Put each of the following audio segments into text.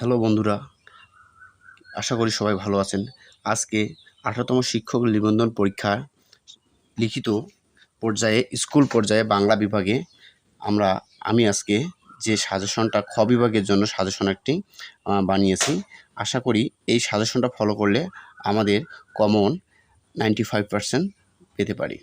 Hello বন্ধুরা, আশা করি সবাই ভালো আছেন। আজকে আঠারোতম শিক্ষক নিবন্ধন পরীক্ষা লিখিত পর্যায়ে, স্কুল পর্যায়ে বাংলা বিভাগে আমরা, আমি আজকে যে সাজেশনটা খ বিভাগের জন্য সাজেশন একটি বানিয়েছি। আশা করি এই সাজেশনটা ফলো করলে আমাদের কমন নাইনটি ফাইভ পেতে পারি।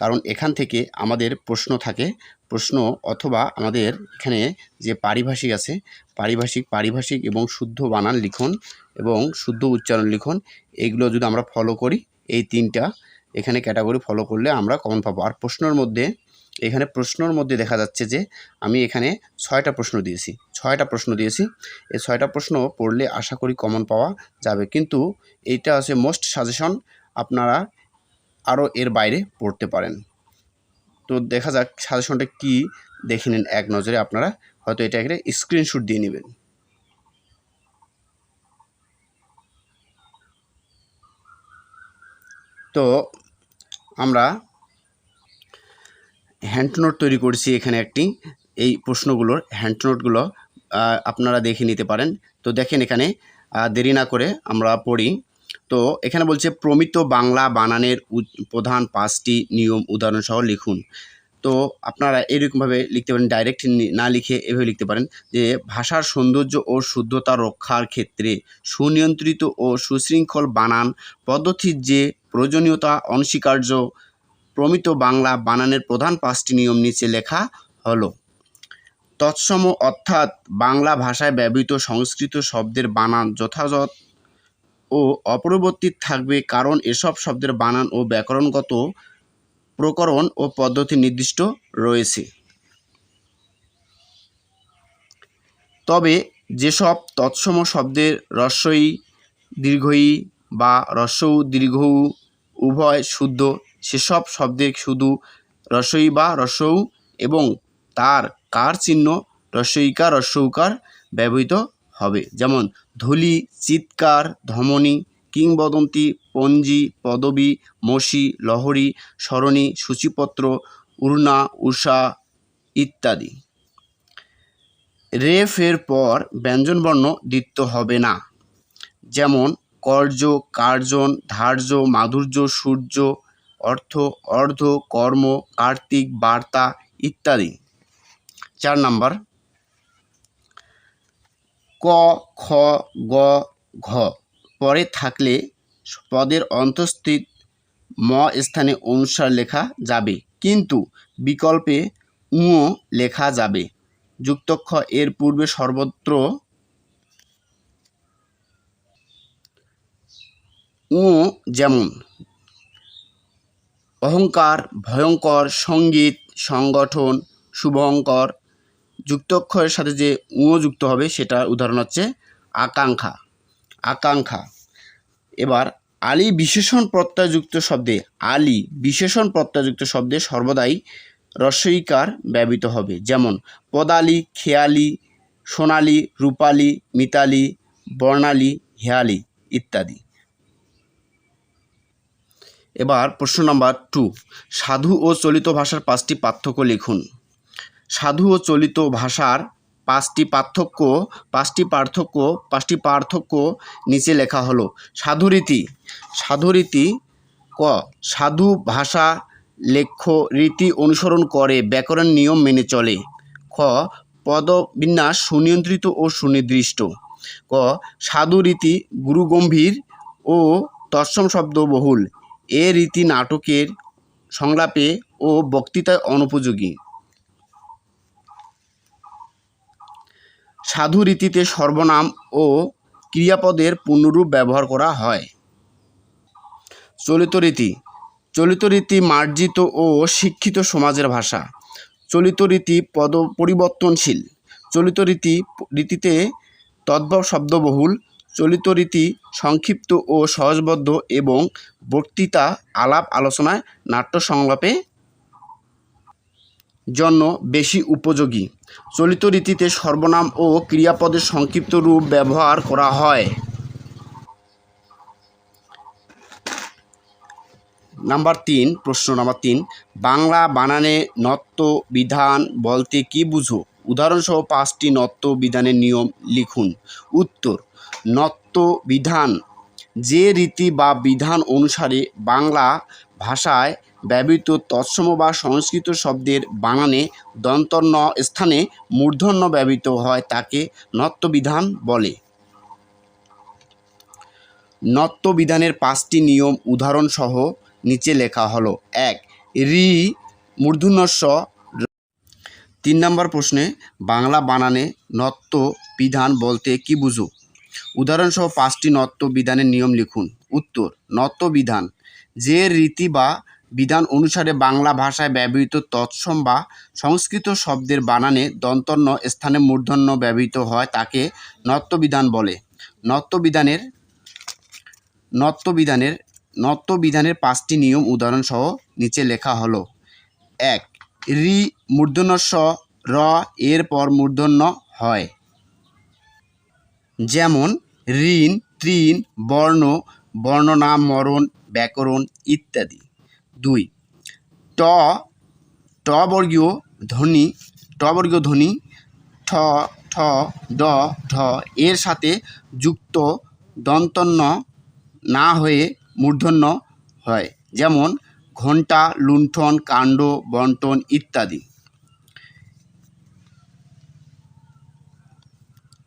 কারণ এখান থেকে আমাদের প্রশ্ন থাকে, প্রশ্ন অথবা আমাদের এখানে যে পারিভাষিক আছে, পারিভাষিক পারিভাষিক এবং শুদ্ধ বানান লিখন এবং শুদ্ধ উচ্চারণ লিখন, এইগুলো যদি আমরা ফলো করি, এই তিনটা এখানে ক্যাটাগরি ফলো করলে আমরা কমন পাবো। আর প্রশ্নের মধ্যে, এখানে প্রশ্নর মধ্যে দেখা যাচ্ছে যে আমি এখানে ছয়টা প্রশ্ন দিয়েছি, ছয়টা প্রশ্ন দিয়েছি, এই ছয়টা প্রশ্ন পড়লে আশা করি কমন পাওয়া যাবে। কিন্তু এইটা হচ্ছে মোস্ট সাজেশন আপনারা আরও এর বাইরে পড়তে পারেন। তো দেখা যাক সাজেশনটা কি দেখে নিন এক নজরে আপনারা। হয়তো এটা একটা স্ক্রিনশট দিয়ে নেবেন। তো আমরা হ্যান্ড নোট তৈরি করেছি এখানে একটি। এই প্রশ্নগুলোর হ্যান্ড নোটগুলো আপনারা দেখে নিতে পারেন। তো দেখেন এখানে দেরি না করে আমরা পড়ি। তো এখানে বলছে, প্রমিত বাংলা বানানের প্রধান পাঁচটি নিয়ম উদাহরণসহ লিখুন। তো আপনারা এরকমভাবে লিখতে পারেন ডাইরেক্ট না লিখে এভাবে লিখতে পারেন যে, ভাষার সৌন্দর্য ও শুদ্ধতা রক্ষার ক্ষেত্রে সুনিয়ন্ত্রিত ও সুশৃঙ্খল বানান পদ্ধতির যে প্রয়োজনীয়তা, অনস্বীকার্য, প্রমিত বাংলা বানানের প্রধান পাঁচটি নিয়ম নিচে লেখা হলো। তৎসম অর্থাৎ বাংলা ভাষায় ব্যবহৃত সংস্কৃত শব্দের বানান যথাযথ ও অপরিবর্তিত থাকবে কারণ এসব শব্দের বানান ও ব্যাকরণগত প্রকরণ ও পদ্ধতি নির্দিষ্ট রয়েছে। তবে যেসব তৎসম শব্দের রস্বই দীর্ঘই বা রস্যউ দীর্ঘউ উভয় শুদ্ধ, সেসব শব্দে শুধু রস্বই বা রস্যউ এবং তার কার চিহ্ন রস্বইকার রস্যৌকার ব্যবহৃত হবে। যেমন ধূলি, চিৎকার, ধমনী, কিংবদন্তি, পঞ্জি, পদবী, মসি, লহরী, সরণি, সূচিপত্র, উড়না উষা ইত্যাদি। রেফের পর ব্যঞ্জনবর্ণ দিতে হবে না। যেমন, কর্য, কার্জন, ধার্য, মাধুর্য, সূর্য, অর্থ, অর্ধ, কর্ম, কার্তিক, বার্তা ইত্যাদি। চার নাম্বার ক, খ, গ, ঘ পরে থাকলে পদের অন্তস্থিত ম স্থানে অনুসার লেখা যাবে। কিন্তু বিকল্পে উঁ লেখা যাবে। যুক্তক্ষ এর পূর্বে সর্বত্র উঁ যেমন, অহংকার, ভয়ঙ্কর, সংগীত, সংগঠন, শুভঙ্কর যুক্তক্ষরের সাথে যে উঁ যুক্ত হবে সেটা উদাহরণ হচ্ছে আকাঙ্ক্ষা আকাঙ্ক্ষা এবার আলী বিশেষণ প্রত্যয়যুক্ত শব্দে, আলী বিশেষণ প্রত্যয়যুক্ত শব্দে সর্বদাই রস্বইকার ব্যবহৃত হবে। যেমন পদালি, খেয়ালি, সোনালি, রূপালি, মিতালি, বর্ণালী, হেয়ালি ইত্যাদি। এবার প্রশ্ন নাম্বার টু সাধু ও চলিত ভাষার পাঁচটি পার্থক্য লিখুন। সাধু ও চলিত ভাষার পাঁচটি পার্থক্য পাঁচটি পার্থক্য পাঁচটি পার্থক্য নিচে লেখা হলো। সাধুরীতি। সাধুরীতি ক, সাধু ভাষা লেখ্য রীতি অনুসরণ করে ব্যাকরণ নিয়ম মেনে চলে। খ, পদবিন্যাস সুনিয়ন্ত্রিত ও সুনির্দিষ্ট। ক সাধু রীতি গুরুগম্ভীর ও তৎসম শব্দ বহুল এ রীতি নাটকের সংলাপে ও বক্তৃতায় অনুপযোগী। সাধু রীতিতে সর্বনাম ও ক্রিয়াপদের পূর্ণরূপ ব্যবহার করা হয়। চলিত রীতি। চলিত রীতি মার্জিত ও শিক্ষিত সমাজের ভাষা। চলিত রীতি পদ পরিবর্তনশীল। চলিত রীতি রীতিতে তদ্ভব শব্দবহুল। চলিত রীতি সংক্ষিপ্ত ও সহজবদ্ধ এবং বক্তৃতা, আলাপ, আলোচনায় নাট্য সংলাপে জন্য বেশি উপযোগী। চলিত রীতিতে সর্বনাম ও ক্রিয়াপদের সংক্ষিপ্ত রূপ ব্যবহার করা হয়। নাম্বার তিন, প্রশ্ন নাম্বার তিন, বাংলা বানানে নত্ব বিধান বলতে কি বুঝো? উদাহরণসহ পাঁচটি নত্য বিধানের নিয়ম লিখুন। উত্তর নত্য বিধান যে রীতি বা বিধান অনুসারে বাংলা ভাষায় ব্যবহৃত তৎসম বা সংস্কৃত শব্দের বানানে দন্তন্য স্থানে মূর্ধন্য ব্যবহৃত হয় তাকে নত্য বিধান বলে। নত্য বিধানের পাঁচটি নিয়ম উদাহরণসহ নিচে লেখা হলো, এক, রি, মূর্ধন্যস্ব। তিন নম্বর প্রশ্নে, বাংলা বানানে নত্য বিধান বলতে কি বুঝো? উদাহরণসহ পাঁচটি নত্য বিধানের নিয়ম লিখুন। উত্তর নত্য বিধান যে রীতি বা বিধান অনুসারে বাংলা ভাষায় ব্যবহৃত তৎসম বা সংস্কৃত শব্দের বানানে দন্তন্য স্থানে মূর্ধন্য ব্যবহৃত হয় তাকে নত্য বিধান বলে। নত্য বিধানের নত্য বিধানের নত্য বিধানের পাঁচটি নিয়ম উদাহরণসহ নিচে লেখা হলো, এক, রি মূর্ধন্য স, র এর পর মূর্ধন্য হয়। যেমন, ঋণ তৃণ বর্ণ, বর্ণনা, মরণ, ব্যাকরণ ইত্যাদি। দুই। ট ট বর্গীয় ধ্বনি, ট বর্গীয় ধ্বনি, ঠ ঠ, ড, ঢ এর সাথে যুক্ত দন্তন্য না হয়ে মূর্ধন্য হয়, যেমন ঘণ্টা, লুণ্ঠন, কাণ্ড বন্টন ইত্যাদি।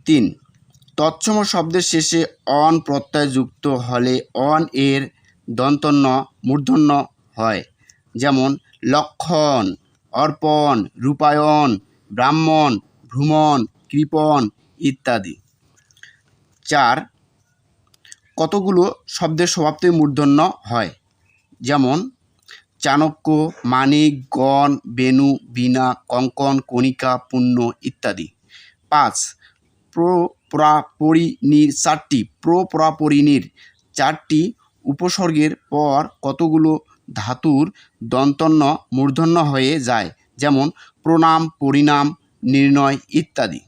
তিন, তৎসম শব্দের শেষে অন প্রত্যয় যুক্ত হলে অন এর দন্তন্য, মূর্ধন্য হয়। যেমন, লক্ষণ, অর্পণ, রূপায়ণ, ব্রাহ্মণ, ভ্রমণ, কৃপণ ইত্যাদি। চার, কতগুলো শব্দের স্বভাবতে মূর্ধন্য হয়। যেমন, চাণক্য মানিক গণ বেনু বীণা, কঙ্কন, কণিকা, পুণ্য ইত্যাদি। পাঁচ প্র প্রাপরিণীর চারটি। প্র প্রাপরিণীর চারটি উপসর্গের পর কতগুলো ধাতুর দন্তন্য মূর্ধন্য হয়ে যায়, যেমন প্রণাম, পরিণাম, নির্ণয় ইত্যাদি।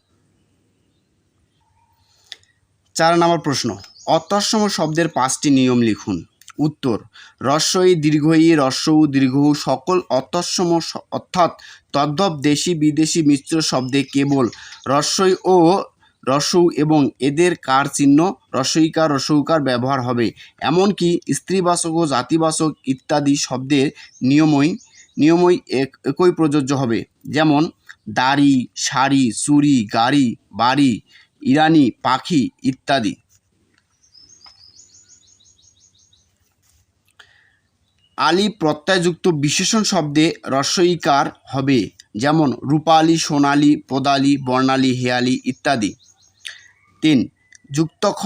চার নম্বর প্রশ্ন। অতঃসম শব্দের পাঁচটি নিয়ম লিখুন। উত্তর রস্বই দীর্ঘই রস্যউ দীর্ঘ সকল অতঃসম শ- অর্থাৎ তদ্ভব দেশি বিদেশি মিশ্র শব্দে কেবল রস্বই ও রসৌ এবং এদের কার চিহ্ন রসইকার রসৌকার ব্যবহার হবে। এমনকি স্ত্রীবাচক ও জাতিবাচক ইত্যাদি শব্দের নিয়মই নিয়মই এক একই প্রযোজ্য হবে। যেমন, দাড়ি, শাড়ি চুরি গাড়ি, বাড়ি, ইরানি, পাখি ইত্যাদি। আলি প্রত্যয়যুক্ত বিশেষণ শব্দে রস্বইকার হবে। যেমন, রূপালী, সোনালি, পদালি, বর্ণালী, হেয়ালি ইত্যাদি। তিন। যুক্ত খ,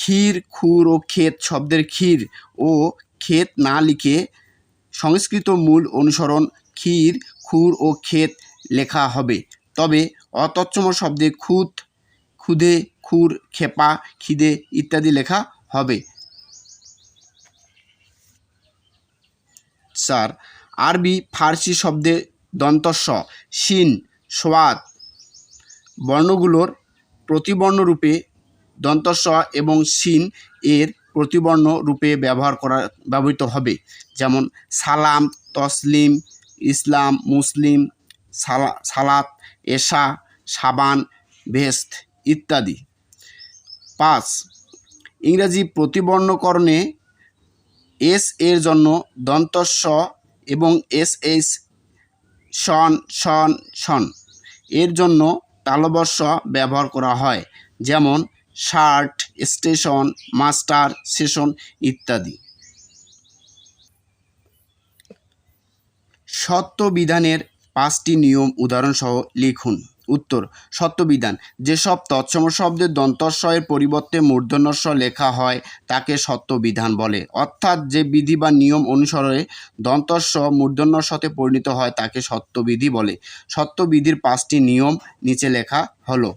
ক্ষীর, খুর ও ক্ষেত শব্দের ক্ষীর ও ক্ষেত না লিখে সংস্কৃত মূল অনুসরণ ক্ষীর, খুর ও ক্ষেত লেখা হবে। তবে অতৎসম শব্দে খুদ খুদে, খুর, খেপা, খিদে ইত্যাদি লেখা হবে। স্যার আরবি ফার্সি শব্দে দন্তস্ব, শিন, সোয়াদ, বর্ণগুলোর প্রতিবর্ণ রূপে দন্তস্ব এবং সিন এর প্রতিবর্ণ রূপে ব্যবহার করা, ব্যবহৃত হবে। যেমন সালাম, তসলিম, ইসলাম, মুসলিম, সালা, সালাত, এশা, সাবান, ভেস্ত ইত্যাদি। পাঁচ, ইংরাজি প্রতিবর্ণকরণে এস এর জন্য দন্তস্ব এবং এস এস, শন শন শন এর জন্য তালবস্য ব্যবহার করা হয়, যেমন শার্ট, স্টেশন, মাস্টার, সেশন ইত্যাদি। সত্যবিধানের পাঁচটি নিয়ম উদাহরণসহ লিখুন। উত্তর, সত্যবিধান। যেসব তৎসম শব্দের দন্তস্বয়ের পরিবর্তে মূর্ধন্যস্ব লেখা হয়, তাকে সত্যবিধান বলে। অর্থাৎ যে বিধি বা নিয়ম অনুসারে দন্তস্ব মূর্ধন্যস্বতে পরিণত হয়, তাকে সত্যবিধি বলে। সত্যবিধির পাঁচটি নিয়ম নিচে লেখা হলো।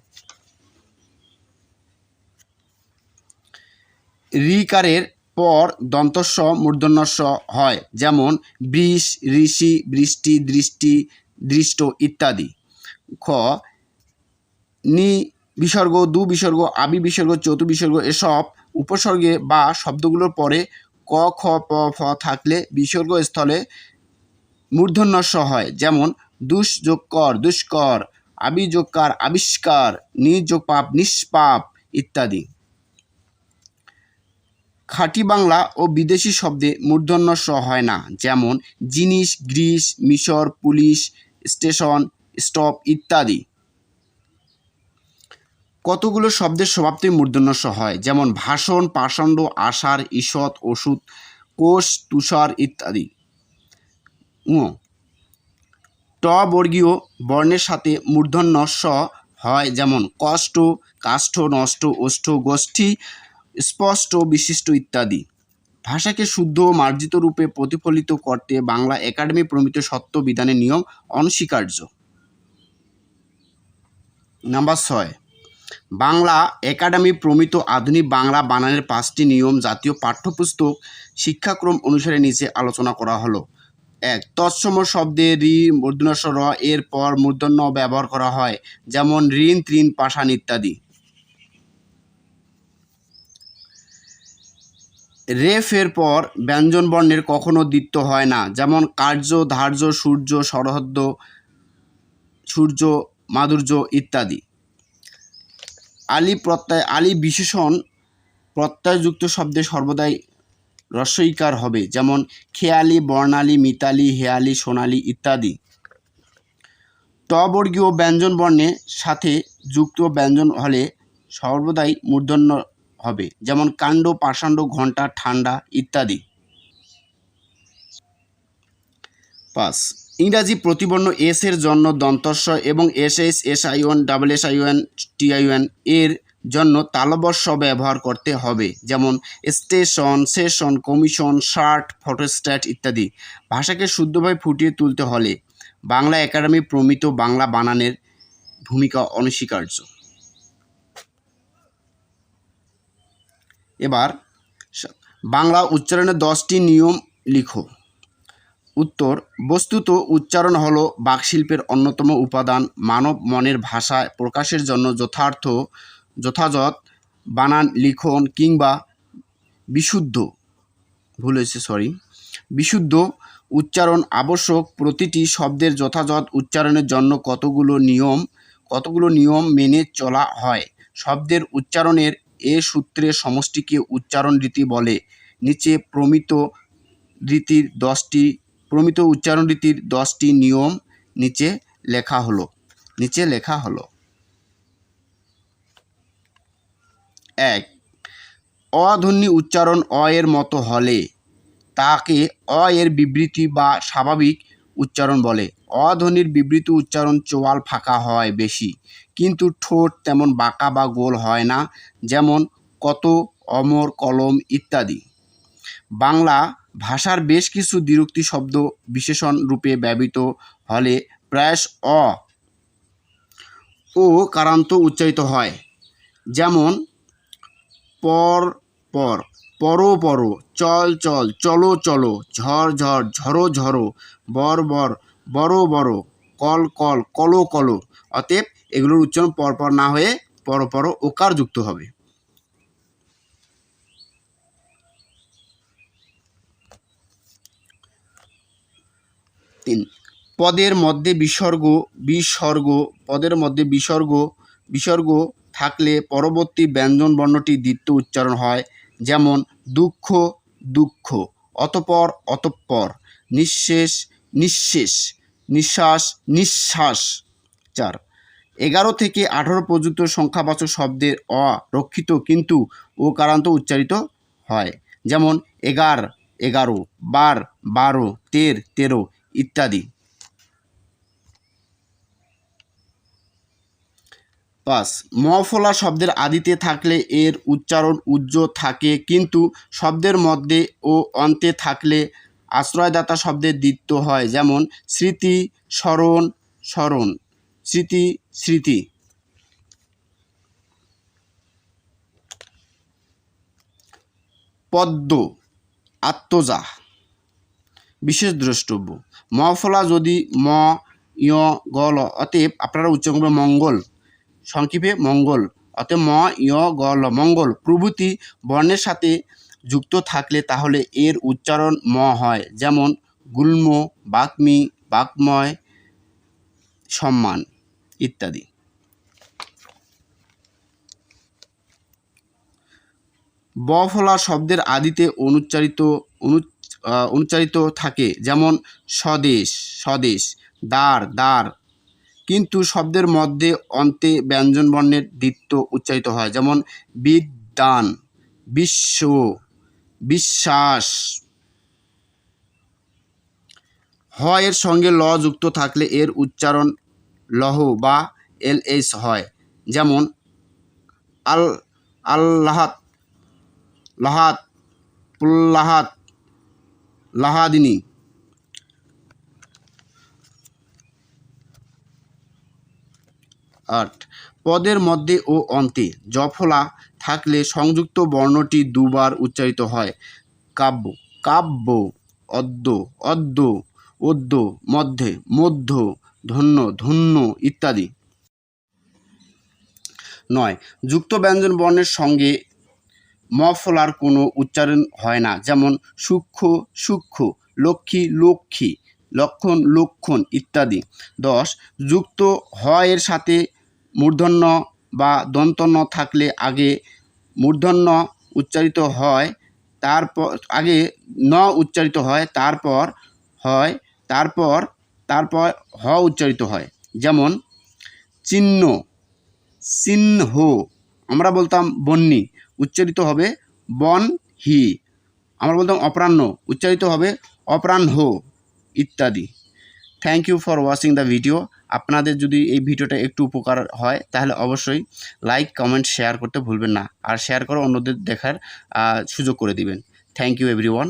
ঋকারের পর দন্তস্ব মূর্ধন্যস্ব হয়, যেমন বৃষ, ঋষি, বৃষ্টি, দৃষ্টি, দৃষ্ট ইত্যাদি। খ, নি বিসর্গ, দু বিসর্গ, আবি বিসর্গ, চতু বিসর্গ এসব উপসর্গে বা শব্দগুলোর পরে ক, খ, প, ফ থাকলে বিসর্গ স্থলে মূর্ধন্যস্ব হয়। যেমন দুষ্যোগকর দুষ্কর আবিযোগকার আবিষ্কার নিযোগ পাপ, নিষ্পাপ ইত্যাদি। খাঁটি বাংলা ও বিদেশি শব্দে মূর্ধন্য হয় না। যেমন, জিনিস, গ্রিস, মিশর, পুলিশ, স্টেশন স্টপ ইত্যাদি। কতগুলো শব্দের সমাপ্তি মূর্ধন্য স হয়? যেমন ভাষণ, পাষণ্ড, আষাঢ়, ঈষৎ ওষুধ কোষ, তুষার ইত্যাদি। ট বর্গীয় বর্ণের সাথে মূর্ধন্য স হয়, যেমন কষ্ট, কাষ্ঠ, নষ্ট, ওষ্ঠ, গোষ্ঠী, স্পষ্ট, বিশিষ্ট ইত্যাদি। ভাষাকে শুদ্ধ ও মার্জিত রূপে প্রতিফলিত করতে বাংলা একাডেমি প্রমিত সত্য বিধানের নিয়ম অনস্বীকার্য। নাম্বার ছয়। বাংলা একাডেমি প্রমিত আধুনিক বাংলা বানানের পাঁচটি নিয়ম জাতীয় পাঠ্যপুস্তক শিক্ষাক্রম অনুসারে নিচে আলোচনা করা হলো। এক, তৎসম শব্দে রি মূর্ধন্য র, এর পর মূর্ধন্য ব্যবহার করা হয়, যেমন ঋণ তৃণ পাষাণ ইত্যাদি। রেফের পর ব্যঞ্জন বর্ণের কখনো দ্বিত্ব হয় না, যেমন কার্য, ধার্য, সূর্য, সরহদ্দ, সূর্য মাধুর্য ইত্যাদি। আলি প্রত্যয়, আলি বিশেষণ প্রত্যয়যুক্ত শব্দে সর্বদাই রস্বইকার হবে, যেমন খেয়ালি, বর্ণালী, মিতালি, হেয়ালি, সোনালি ইত্যাদি। টবর্গীয় ব্যঞ্জন বর্ণের সাথে যুক্ত ব্যঞ্জন হলে সর্বদাই মূর্ধন্য হবে, যেমন কাণ্ড, পাষাণ্ড, ঘণ্টা ঠান্ডা ইত্যাদি। পাঁচ ইংরাজি প্রতিবর্ণ এস এর জন্য দন্তস্ব এবং S S S I one, double S I one, T I ওয়ানের জন্য তালবস্য ব্যবহার করতে হবে। যেমন station, session, commission, shirt, photostat ইত্যাদি। ভাষাকে শুদ্ধভাবে ফুটিয়ে তুলতে হলে বাংলা একাডেমি প্রমিত বাংলা বানানের ভূমিকা অনস্বীকার্য। এবার বাংলা উচ্চারণের দশটি নিয়ম লিখো। উত্তর, বস্তুত উচ্চারণ হলো বাকশিল্পের অন্যতম উপাদান। মানব মনের ভাষায় প্রকাশের জন্য যথার্থ, যথাযথ, বানান, লিখন কিংবা বিশুদ্ধ, ভুল হয়েছে সরি বিশুদ্ধ উচ্চারণ আবশ্যক। প্রতিটি শব্দের যথাযথ উচ্চারণের জন্য কতগুলো নিয়ম কতগুলো নিয়ম মেনে চলা হয়। শব্দের উচ্চারণের এ সূত্রে সমষ্টিকে উচ্চারণ রীতি বলে। নিচে প্রমিত রীতির দশটি প্রমিত উচ্চারণ রীতির দশটি নিয়ম নিচে লেখা হলো। নিচে লেখা হলো। এক অধ্বনি উচ্চারণ অ এর মতো হলে, তাকে অ এর বিবৃতি বা স্বাভাবিক উচ্চারণ বলে। অধ্বনির বিবৃতি উচ্চারণ চোয়াল ফাঁকা হয় বেশি, কিন্তু ঠোঁট তেমন বাঁকা বা গোল হয় না, যেমন কত, অমর, কলম ইত্যাদি। বাংলা ভাষার বেশ কিছু দ্বিরুক্তি শব্দ বিশেষণ রূপে ব্যবহৃত হলে প্রায়শ অ ও কারান্ত উচ্চারিত হয়। যেমন, পর পর পর পর, চল চল, চলো চলো, ঝড় ঝড়, ঝড়ো ঝড়ো, বর বর, বড় বড়, কল কল, কলো কলো, অতএব এগুলোর উচ্চারণ পরপর না হয়ে পর পর, ওকার যুক্ত হবে। তিন। পদের মধ্যে বিসর্গ বিসর্গ, পদের মধ্যে বিসর্গ বিসর্গ থাকলে পরবর্তী ব্যঞ্জন বর্ণটি দ্বিতীয় উচ্চারণ হয়, যেমন দুঃখ দুঃখ, অতপর, অতঃপর, নিঃশেষ নিঃশেষ, নিঃশ্বাস নিঃশ্বাস। চার। এগারো থেকে আঠারো পর্যন্ত সংখ্যাবাচক শব্দের অ রক্ষিত কিন্তু ও কারান্ত উচ্চারিত হয়, যেমন এগার, এগারো, বার, বারো, তের, তেরো ইত্যাদি। পাঁচ, মফলা শব্দের আদিতে থাকলে এর উচ্চারণ উজ্জ্ব থাকে, কিন্তু শব্দের মধ্যে ও অন্তে থাকলে আশ্রয়দাতা শব্দের দ্বিত্ব হয়, যেমন স্মৃতি, স্মরণ স্মরণ, স্মৃতি স্মৃতি। পদ্ম আত্মজা বিশেষ দ্রষ্টব্য। ম ফলা যদি ম ইয় গল অতএব আপনারা উচ্চারণ করবেন মঙ্গল। সংক্ষেপে মঙ্গল। অতএব ম ইয় গল মঙ্গল। প্রভৃতি বর্ণের সাথে যুক্ত থাকলে তাহলে এর উচ্চারণ ম হয়। যেমন, গুল্ম, বাগ্মী, বাগ্ময়, সম্মান ইত্যাদি। ব ফলা শব্দের আদিতে অনুচ্চারিত, অনু আহ, অনুচ্চারিত থাকে। যেমন স্বদেশ স্বদেশ দ্বার দ্বার। কিন্তু শব্দের মধ্যে অন্তে ব্যঞ্জন বর্ণের দ্বিত্ব উচ্চারিত হয়। যেমন বিদ্যান বিশ্ব বিশ্বাস। হ এর সঙ্গে ল যুক্ত থাকলে এর উচ্চারণ লহ বা এল এস হয়। যেমন আল আল্লাহাত লাহাত পুল্লাহাত লাহাদিনী। আট, পদের মধ্যে ও অন্তে, জফলা থাকলে সংযুক্ত বর্ণটি দুবার উচ্চারিত হয়। কাব্য কাব্য, অদ্য অদ্য অদ্য, মধ্যে, মধ্য, ধন্য ধন্য ইত্যাদি। নয়, যুক্ত ব্যঞ্জন বর্ণের সঙ্গে মফলার কোনো উচ্চারণ হয় না। যেমন সূক্ষ্ম সূক্ষ্ম, লক্ষ্মী লক্ষ্মী, লক্ষণ লক্ষণ ইত্যাদি। দশ, যুক্ত হয় এর সাথে মূর্ধন্য বা দন্তন্য থাকলে আগে মূর্ধন্য উচ্চারিত হয়, তারপর, আগে ন উচ্চারিত হয়, তারপর হয়, তারপর তারপর হ উচ্চারিত হয়। যেমন, চিহ্ন চিহ্ন, আমরা বলতাম বন্যি উচ্চারিত হবে বন হি। আমরা বলতাম অপরাহ্ন, উচ্চারিত হবে অপরাহ্ন ইত্যাদি। Thank you for watching the video আপনাদের যদি এই ভিডিওটা একটু উপকার হয়, তাহলে অবশ্যই লাইক কমেন্ট শেয়ার করতে ভুলবেন না। আর শেয়ার করে অন্যদের দেখার সুযোগ করে দিবেন। Thank you everyone